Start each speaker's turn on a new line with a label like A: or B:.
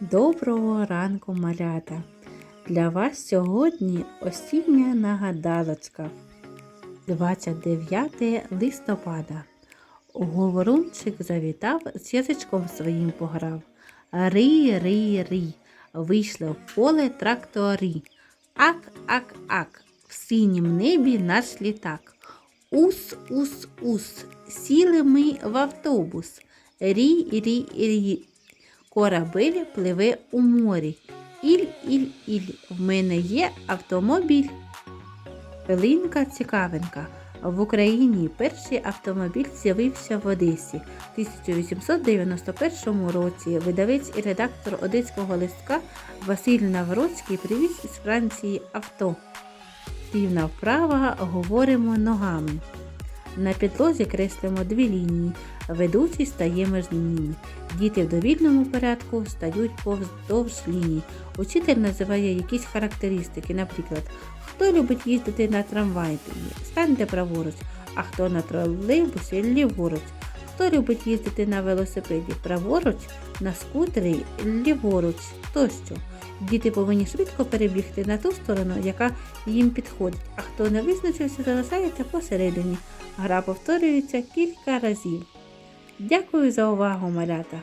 A: Доброго ранку, малята! Для вас сьогодні осіння нагадалочка. 29 листопада. Говорунчик завітав, з язичком своїм пограв. Ри, ри, ри, вийшли в поле тракторі. Ак, ак, ак, в синім небі наш літак. Ус, ус, ус, сіли ми в автобус. Рі, рі, рі, корабель пливе у морі. Іль, іль, іль, в мене є автомобіль. Пилинка цікавинка. В Україні перший автомобіль з'явився в Одесі в 1891 році. Видавець і редактор одеського листка Василь Навроцький привіз із Франції авто. Рівна вправа говоримо ногами. На підлозі креслимо дві лінії, ведучий стає між ними. Діти в довільному порядку стають повздовж ліній. Учитель називає якісь характеристики, наприклад, хто любить їздити на трамваї, станьте праворуч, а хто на тролейбусі ліворуч. Хто любить їздити на велосипеді праворуч, на скутері ліворуч тощо. Діти повинні швидко перебігти на ту сторону, яка їм підходить, а хто не визначився, залишається посередині. Гра повторюється кілька разів. Дякую за увагу, малята!